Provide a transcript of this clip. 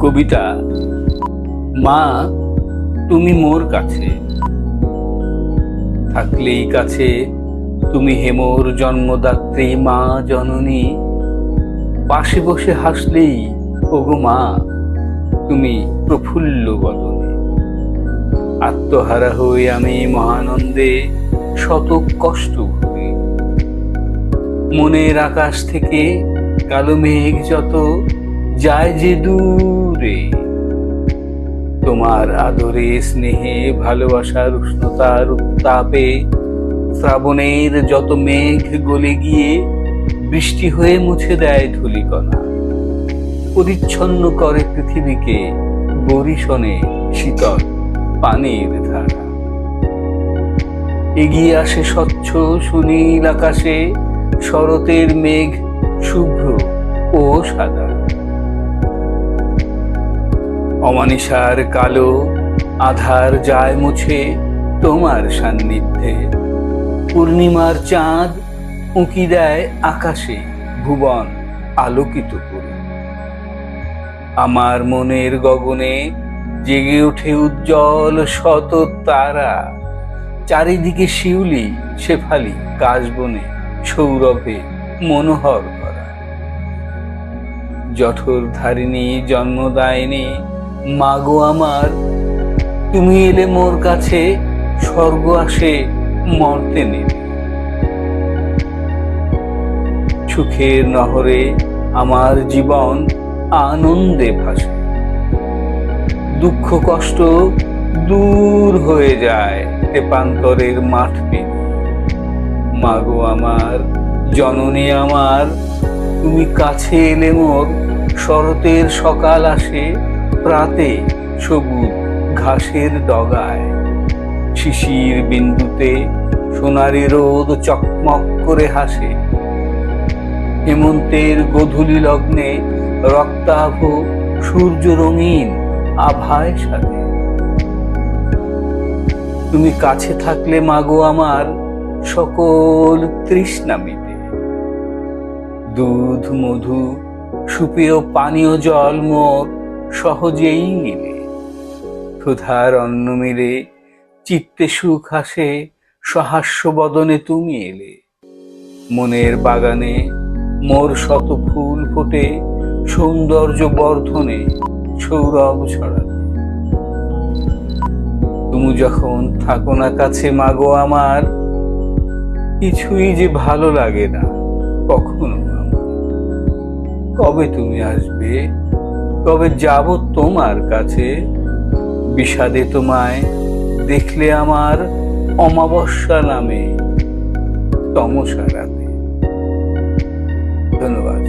কবিতা, মা, তুমি মোর কাছে। থাকলেই কাছে তুমি হেমোর জন্মদাত্রী, মা, জননী। পাশে বসে হাসলেই, ওগো মা, তুমি প্রফুল্ল বদনে আত্মহারা হই আমি মহানন্দে শত কষ্ট ভুলি মনের আকাশ থেকে কালো মেঘ যত যায় যে দূরে। তোমার আদরে স্নেহে, ভালোবাসার উষ্ণতার উত্তাপে, শ্রাবণের যত মেঘ গলে গিয়ে বৃষ্টি হয়ে মুছে দেয় ধুলিকণা। পরিচ্ছন্ন করে পৃথিবীকে বরিশনে শীতল পানির ধারা। এগিয়ে আসে স্বচ্ছ সুনীল আকাশে, শরতের মেঘ শুভ্র ও সাদা। অমানিসার কালো আধার যায় মুছে তোমার সান্নিধ্যে। পূর্ণিমার চাঁদ উঁকি দেয় আকাশে ভুবন আলোকিত করে। আমার মনের গগনে জেগে ওঠে উজ্জ্বল শত তারা। চারিদিকে শিউলি শেফালি কাশবনে সৌরভে মনোহর করা জঠর ধারিণী জন্মদায়িনী মাগো আমার, তুমি এলে মোর কাছে স্বর্গ আসে মর্তে নেবে সুখের নহরে আমার জীবন আনন্দে ভাসে। দুঃখ কষ্ট দূর হয়ে যায় তেপান্তরের মাঠ। পেরিয়ে মাগো আমার, জননী আমার, তুমি কাছে এলে মোর শরতের সকাল আসে প্রাতে সবুজ ঘাসের ডগায়। শিশির বিন্দুতে সোনারি রোদ চকমক করে হাসে। হেমন্তের গধূলি লগ্নে রক্তাভ সূর্য রঙিন আভায় সাথে। তুমি কাছে থাকলে মাগো আমার সকল তৃষ্ণা মিটে। দুধ, মধু, সুপেয় পানীয় জল মোর সহজেই মিলে। ক্ষুধার অন্ন মিলে চিত্তে সুখ আসে, সহাস্য বদনে তুমি এলে। মনের বাগানে মোর শত ফুল ফোটে, সৌন্দর্য বর্ধনে সৌরভ ছড়াতে তুমি যখন থাকো না কাছে মাগো আমার, কিছুই যে ভালো লাগে না কখনো কবে তুমি আসবে? কবে যাব তোমার কাছে। বিষাদে তোমায় দেখলে আমার অমাবস্যা নামে তমসা রাতে। ধন্যবাদ।